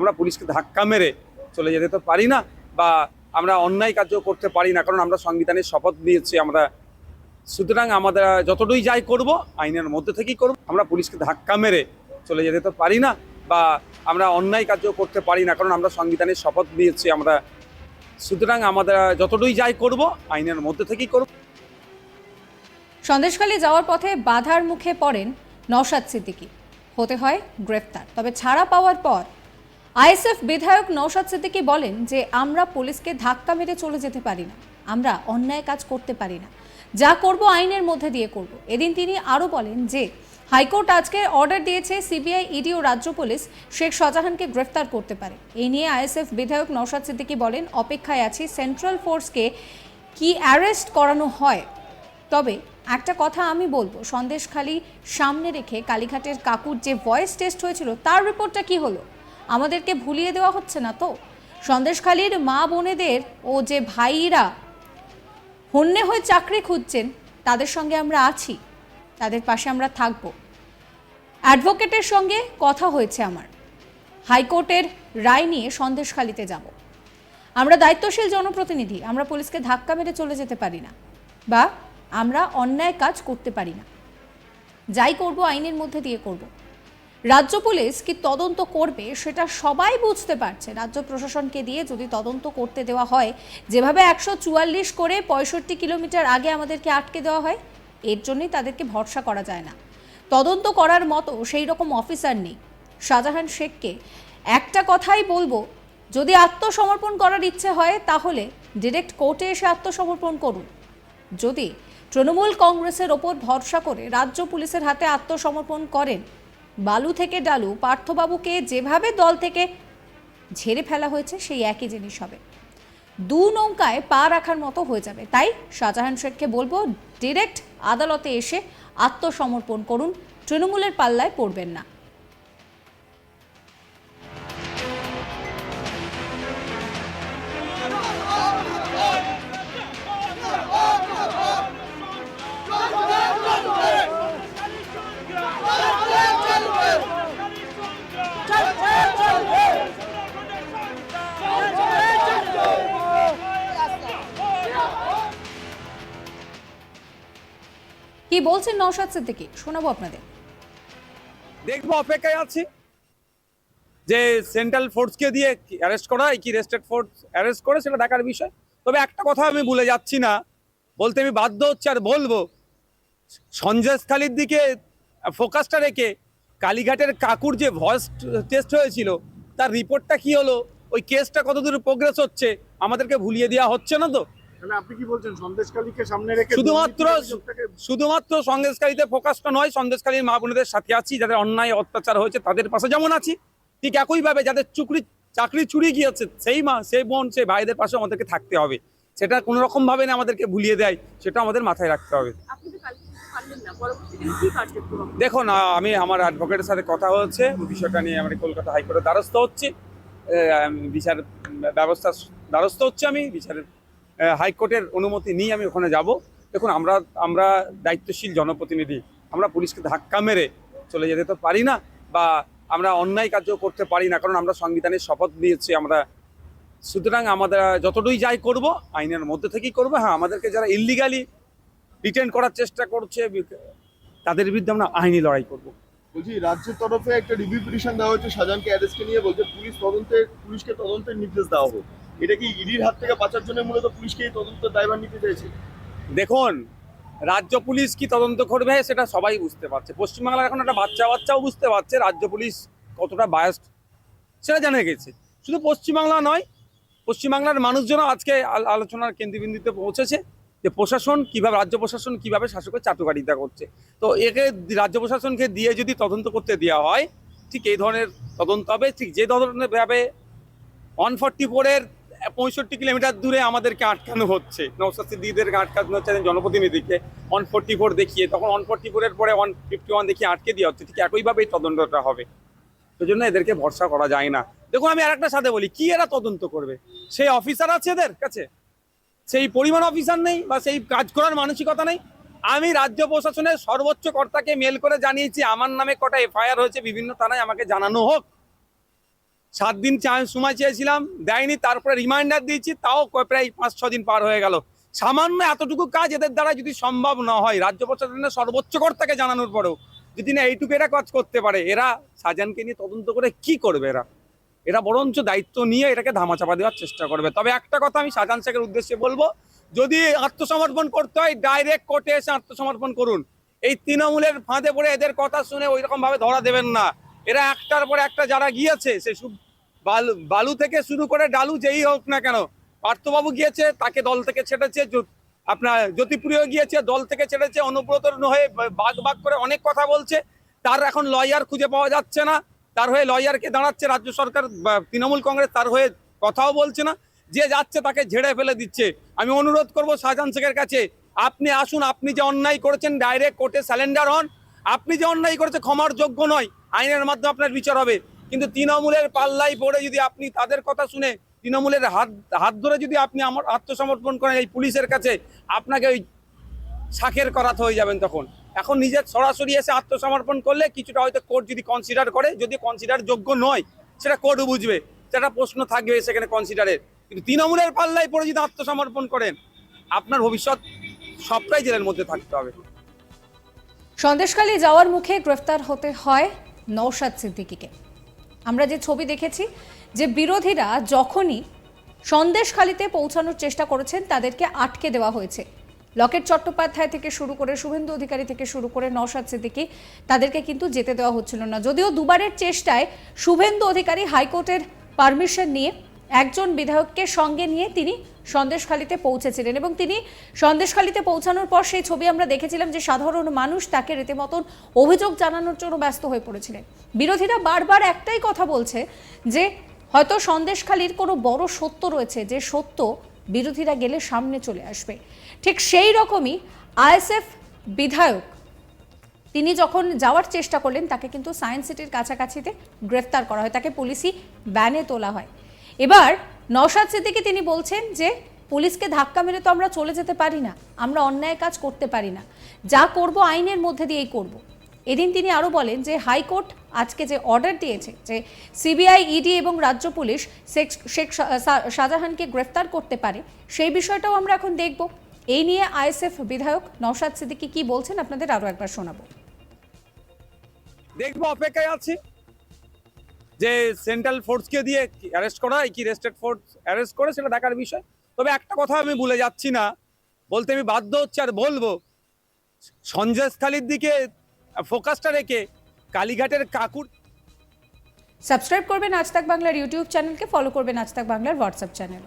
আমরা পুলিশকে ধাক্কা মেরে চলে যেতে তো পারি না বা আমরা অন্যায় কাজও করতে পারি না, কারণ আমরা সংবিধানের শপথ দিয়েছি আমরা সুতরাং আমাদের যতটুকুই যাই করব, আইনের মধ্যে থেকেই করব। আমরা পুলিশকে ধাক্কা মেরে চলে যেতে তো পারি না বা আমরা অন্যায় কাজও করতে পারি না, কারণ আমরা সংবিধানের শপথ দিয়েছি আমরা সুতরাং আমাদের যতটুকুই যাই করব, আইনের মধ্যে থেকেই করব। সন্দেশখালী যাওয়ার পথে বাধার মুখে পড়েন নওশাদ সিদ্দিকী। হতে হয় গ্রেফতার, তবে ছাড়া পাওয়ার পর আইএসএফ বিধায়ক নওশাদ সিদ্দিকী বলেন যে আমরা পুলিশকে ধাক্কা মেরে চলে যেতে পারি না। আমরা অন্যায় কাজ করতে পারি না। যা করব আইনের মধ্যে দিয়ে করব। এদিন তিনি আরও বলেন যে, হাইকোর্ট আজকে অর্ডার দিয়েছে সিবিআই ইডি ও রাজ্য পুলিশ শেখ শাহজাহানকে গ্রেফতার করতে পারে। এই নিয়ে আইএসএফ বিধায়ক নওশাদ সিদ্দিকী বলেন, অপেক্ষায় আছি। সেন্ট্রাল ফোর্সকে কি অ্যারেস্ট করানো হয়? তবে একটা কথা আমি বলব সন্দেশখালি সামনে রেখে কালীঘাটের কাকুর যে ভয়েস টেস্ট হয়েছিল, তার রিপোর্টটা কি হলো? আমাদেরকে ভুলিয়ে দেওয়া হচ্ছে না তো? সন্দেশখালীর মা বোনেদের ও যে ভাইরা হন্যে হয়ে চাকরি খুঁজছেন, তাদের সঙ্গে আমরা আছি। তাদের পাশে আমরা থাকব। অ্যাডভোকেটের সঙ্গে কথা হয়েছে আমার। হাইকোর্টের রায় নিয়ে সন্দেশখালিতে যাব। আমরা দায়িত্বশীল জনপ্রতিনিধি, আমরা পুলিশকে ধাক্কা মেরে চলে যেতে পারি না বা আমরা অন্যায় কাজ করতে পারি না। যাই করব, আইনের মধ্যে দিয়ে করব। রাজ্য পুলিশ কি তদন্ত করবে সেটা সবাই বুঝতে পারছে। রাজ্য প্রশাসনকে দিয়ে যদি তদন্ত করতে দেওয়া হয়, যেভাবে একশো চুয়াল্লিশ করে পঁয়ষট্টি কিলোমিটার আগে আমাদেরকে আটকে দেওয়া হয়, এর জন্যই তাদেরকে ভরসা করা যায় না। তদন্ত করার মতো সেই রকম অফিসার নেই। শাহজাহান শেখকে একটা কথাই বলব, যদি আত্মসমর্পণ করার ইচ্ছে হয়, তাহলে ডিরেক্ট কোর্টে এসে আত্মসমর্পণ করুন। যদি তৃণমূল কংগ্রেসের ওপর ভরসা করে রাজ্য পুলিশের হাতে আত্মসমর্পণ করেন বালু থেকে ডালু পার্থবাবুকে যেভাবে দল থেকে ঝেড়ে ফেলা হয়েছে, সেই একই জিনিস হবে। দু নৌকায় পা রাখার মতো হয়ে যাবে। তাই শাহজাহান শেখকে বলব ডিরেক্ট আদালতে এসে আত্মসমর্পণ করুন। তৃণমূলের পাল্লায় পড়বেন না। কি বলছেন নওশাদ সিদ্দিকী? শোনাবো আপনাদের। দেখব, অপেক্ষায় আছি। যে সেন্ট্রাল ফোর্সকে দিয়ে অ্যারেস্ট করা কি রেস্টেড ফোর্স অ্যারেস্ট করে সেটা দেখার বিষয়। তবে একটা কথা আমি ভুলে যাচ্ছি না। বলতে আমি বাধ্য হচ্ছে আর বলব সঞ্জয়খালির দিকে ফোকাসটা রেখে কালীঘাটের কাকুর যে ভয়েস টেস্ট হয়েছিল, তার রিপোর্টটা কি হলো? ওই কেসটা কতদূর প্রোগ্রেস হচ্ছে? আমাদেরকে ভুলিয়ে দেওয়া হচ্ছে না তো? তাহলে আপনি কি বলছেন সন্দেশকালীকে সামনে রেখে শুধুমাত্র শুধুমাত্র সন্দেশকারীতে ফোকাসটা নয় সন্দেশকারীর মা বোনদের সাথে আছি যাদের অন্যায় অত্যাচার হয়েছে তাদের পাশে যেমন আছি ঠিক একইভাবে যাদের চুকরি চাকরি চুরি গিয়েছে সেই মা সেই বোন সেই ভাইদের পাশে আমাদেরকে থাকতে হবে। সেটা কোনো রকম ভাবে না আমাদেরকে ভুলিয়ে দেয় সেটা আমাদের মাথায় রাখতে হবে? দেখুন আমি আমার অ্যাডভোকেটের সাথে কথা হচ্ছে বিষয়টা নিয়ে আমি কলকাতা হাইকোর্টের দ্বারস্থ হচ্ছি। বিচার ব্যবস্থা দ্বারস্থ হচ্ছে আমি বিচারের হাইকোর্টের অনুমতি নিয়ে আমি ওখানে যাব। দেখুন, আমরা আমরা দায়িত্বশীল জনপ্রতিনিধি, আমরা পুলিশকে ধাক্কা মেরে চলে যেতে তো পারি না বা আমরা অন্যায় কাজও করতে পারি না, কারণ আমরা সংবিধানের শপথ নিয়েছি, আমরা, সুতরাং আমাদের, যতটুকুই যাই করব, আইনের মধ্যে থেকেই করব। হ্যাঁ আমাদেরকে যারা ইলিগালি রিটেন করার চেষ্টা করছে তাদের বিরুদ্ধে আমরা আইনি লড়াই করব। বলছি, রাজ্যের তরফে একটা রিভিউ পিটিশন দেওয়া হয়েছে, শাহজাহানকে অ্যারেস্টকে নিয়ে বলছে, পুলিশ তদন্তে, পুলিশকে তদন্তের নির্দেশ দেওয়া হোক। এটা কি ইডির হাত থেকে বাঁচার জন্য মূলত পুলিশকে এই তদন্তের দায়ভার নিতে চাইছে? দেখুন, রাজ্য পুলিশ কি তদন্ত করবে সেটা সবাই বুঝতে পারছে। পশ্চিমবাংলার এখন একটা বাচ্চা বাচ্চাও বুঝতে পারছে রাজ্য পুলিশ কতটা বায়াস্ট সেটা জানা গেছে। শুধু পশ্চিমবাংলা নয়, পশ্চিমবাংলার মানুষজনও আজকে আল- আলোচনার কেন্দ্রবিন্দুতে পৌঁছেছে যে প্রশাসন কীভাবে, রাজ্য প্রশাসন কীভাবে শাসকের চাটুকারিতা করছে। তো একে রাজ্য প্রশাসনকে দিয়ে যদি তদন্ত করতে দেওয়া হয়, ঠিক এই ধরনের তদন্ত হবে। ঠিক যে ধরনের ভাবে ওয়ান ফর্টি ফোরের পঁয়ষট্টি কিলোমিটার দূরে আমাদেরকে আটকানো হচ্ছে। নৌসাদ সিদ্দিকদেরকে আটকানো হচ্ছে জনপ্রতিনিধিকে ওয়ান ফোর্টি ফোর দেখিয়ে, তখন ওয়ান ফোর্টি ফোরের পরে ওয়ান ফিফটি ওয়ান দেখিয়ে আটকে দেওয়া হচ্ছে। ঠিক একইভাবেই তদন্তটা হবে। সেই জন্য এদেরকে ভরসা করা যায় না। দেখুন, আমি আরেকটা সাথে বলি, কি এরা তদন্ত করবে? সেই অফিসার আছে এদের কাছে? সেই পরিমাণ অফিসার নেই বা সেই কাজ করার মানসিকতা নেই? আমি রাজ্য প্রশাসনের সর্বোচ্চ কর্তাকে মেল করে জানিয়েছি, আমার নামে কটা এফআইআর হয়েছে, বিভিন্ন থানায় আমাকে জানানো হোক। সাত দিন সময় চেয়েছিলাম, দেয়নি, তারপরে রিমাইন্ডার দিয়েছি, তাও প্রায় পাঁচ, ছ দিন পার হয়ে গেল। সামান্য এতটুকু কাজ এদের দ্বারা যদি সম্ভব না হয়, রাজ্য প্রশাসনের সর্বোচ্চ কর্তাকে জানানোর পরেও যদি না এইটুকু এরা কাজ করতে পারে, এরা শাহজাহানকে নিয়ে তদন্ত করে কি করবে এরা? এরা বরঞ্চ দায়িত্ব নিয়ে এটাকে ধামাচাপা দেওয়ার চেষ্টা করবে। তবে একটা কথা আমি শাহজাহান শেখের উদ্দেশ্যে বলব, যদি আত্মসমর্পণ করতে হয় ডাইরেক্ট কোর্টে এসে আত্মসমর্পণ করুন। এই তৃণমূলের ফাঁদে পড়ে এদের কথা শুনে ওই রকম ভাবে ধরা দেবেন না। এরা একটার পর একটা যারা গিয়েছে, সে বালু বালু থেকে শুরু করে ডালু যেই হোক না কেন, পার্থবাবু গিয়েছে, তাকে দল থেকে ছেড়েছে আপনার জ্যোতিপ্রিয় গিয়েছে, দল থেকে ছেড়েছে অনুব্রত হয়ে বাগ বাগ করে অনেক কথা বলছে। তার এখন লয়ার খুঁজে পাওয়া যাচ্ছে না। তার হয়ে লয়ারকে দাঁড়াচ্ছে, রাজ্য সরকার তৃণমূল কংগ্রেস তার হয়ে কথাও বলছে না। যে যাচ্ছে তাকে ঝেড়ে ফেলে দিচ্ছে। আমি অনুরোধ করব শাহজাহান শেখের কাছে, আপনি আসুন, আপনি যে অন্যায় করেছেন ডাইরেক্ট কোর্টে স্যালেন্ডার হন। আপনি যে অন্যায় করেছে ক্ষমার যোগ্য নয়। আইনের মাধ্যমে আপনার বিচার হবে। কিন্তু তৃণমূলের পাল্লাই পড়ে যদি আপনি তাদের কথা শুনে, তৃণমূলের হাত হাত ধরে যদি আপনি আমার আত্মসমর্পণ করেন এই পুলিশের কাছে, আপনাকে ওই শাখের করাত হয়ে যাবেন তখন। এখন নিজের সরাসরি এসে আত্মসমর্পণ করলে কিছুটা হয়তো কোর্ট যদি কনসিডার করে, যদি কনসিডার যোগ্য নয়, সেটা কোর্ট বুঝবে। সেটা প্রশ্ন থাকবে সেখানে কনসিডারের কিন্তু তৃণমূলের পাল্লায় পড়ে যদি আত্মসমর্পণ করেন, আপনার ভবিষ্যৎ সবটাই জেলের মধ্যে থাকতে হবে। সন্দেশখালী যাওয়ার মুখে গ্রেফতার হতে হয়। নৌশাদ সিদ্দিকিকে। আমরা যে ছবি দেখেছি, যে বিরোধীরা যখনই সন্দেশখালিতে পৌঁছানোর চেষ্টা করেছেন, তাদেরকে আটকে দেওয়া হয়েছে। লকেট চট্টোপাধ্যায় থেকে শুরু করে, শুভেন্দু অধিকারী থেকে শুরু করে নওশাদ সিদ্দিকি, তাদেরকে কিন্তু যেতে দেওয়া হচ্ছিল না। যদিও দুবারের চেষ্টায় শুভেন্দু অধিকারী হাইকোর্টের পারমিশন নিয়ে একজন বিধায়ককে সঙ্গে নিয়ে তিনি সন্দেশখালীতে পৌঁছেছিলেন এবং তিনি সন্দেশখালীতে পৌঁছানোর পর সেই ছবি আমরা দেখেছিলাম যে সাধারণ মানুষ তাকে রীতিমতন অভিযোগ জানানোর জন্য ব্যস্ত হয়ে পড়েছিলেন। বিরোধীরা বারবার একটাই কথা বলছে যে হয়তো সন্দেশখালীর কোনো বড় সত্য রয়েছে, যে সত্য বিরোধীরা গেলে সামনে চলে আসবে। ঠিক সেই রকমই আইএসএফ বিধায়ক, তিনি যখন যাওয়ার চেষ্টা করলেন তাকে কিন্তু সায়েন্স সিটির কাছাকাছিতে গ্রেফতার করা হয়। তাকে পুলিশি ব্যানে তোলা হয়। এবার নওশাদ সিদ্দিকী তিনি বলছেন যে, পুলিশকে ধাক্কা মেরে তো আমরা চলে যেতে পারি না, আমরা অন্যায় কাজ করতে পারি না। যা করব আইনের মধ্যে দিয়েই করব। এদিন তিনি আরও বলেন যে, হাইকোর্ট আজকে যে অর্ডার দিয়েছে যে সিবিআই, ইডি এবং রাজ্য পুলিশ শেখ শেখ শাহজাহানকে গ্রেফতার করতে পারে, সেই বিষয়টাও আমরা এখন দেখব। এই নিয়ে আইএসএফ বিধায়ক নওশাদ সিদ্দিকী কি বলছেন আপনাদের আরও একবার শোনাবো। দেখব, অপেক্ষায় আছি। যে সেন্ট্রাল ফোর্সকে দিয়ে অ্যারেস্ট করা হয়, কি রেস্টেড ফোর্স অ্যারেস্ট করে সেটা দেখার বিষয়। তবে একটা কথা আমি ভুলে যাচ্ছি না, বলতে আমি বাধ্য হচ্ছে আর বলব সঞ্জয়স্থলীর দিকে ফোকাসটা রেখে কালীঘাটের কাকুর সাবস্ক্রাইব করবেন আজ তাক বাংলার ইউটিউব চ্যানেলকে ফলো করবেন আজ তাক বাংলার হোয়াটসঅ্যাপ চ্যানেল